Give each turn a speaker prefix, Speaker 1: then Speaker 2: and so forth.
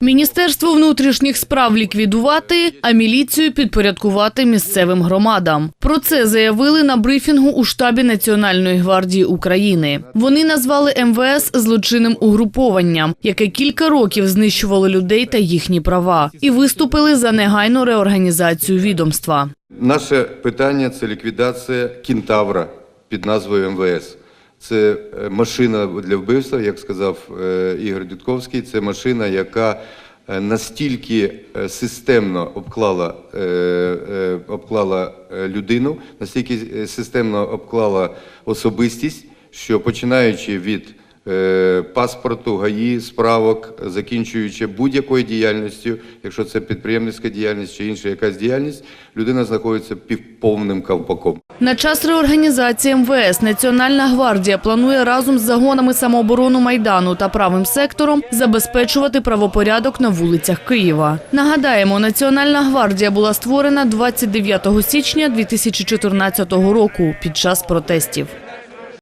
Speaker 1: Міністерство внутрішніх справ ліквідувати, а міліцію підпорядкувати місцевим громадам. Про це заявили на брифінгу у штабі Національної гвардії України. Вони назвали МВС злочинним угрупованням, яке кілька років знищувало людей та їхні права, і виступили за негайну реорганізацію відомства.
Speaker 2: Наше питання це ліквідація кінтавра під назвою МВС. Це е, машина для вбивства, як сказав е, Ігор Дідковський. Це машина, яка е, настільки системно обклала, обклала людину, настільки системно обклала особистість, що починаючи від паспорту, ГАІ, справок, закінчуючи будь-якою діяльністю, якщо це підприємницька діяльність чи інша якась діяльність, людина знаходиться під повним ковпаком.
Speaker 1: На час реорганізації МВС Національна гвардія планує разом з загонами самооборону Майдану та правим сектором забезпечувати правопорядок на вулицях Києва. Нагадаємо, Національна гвардія була створена 29 січня 2014 року під час протестів.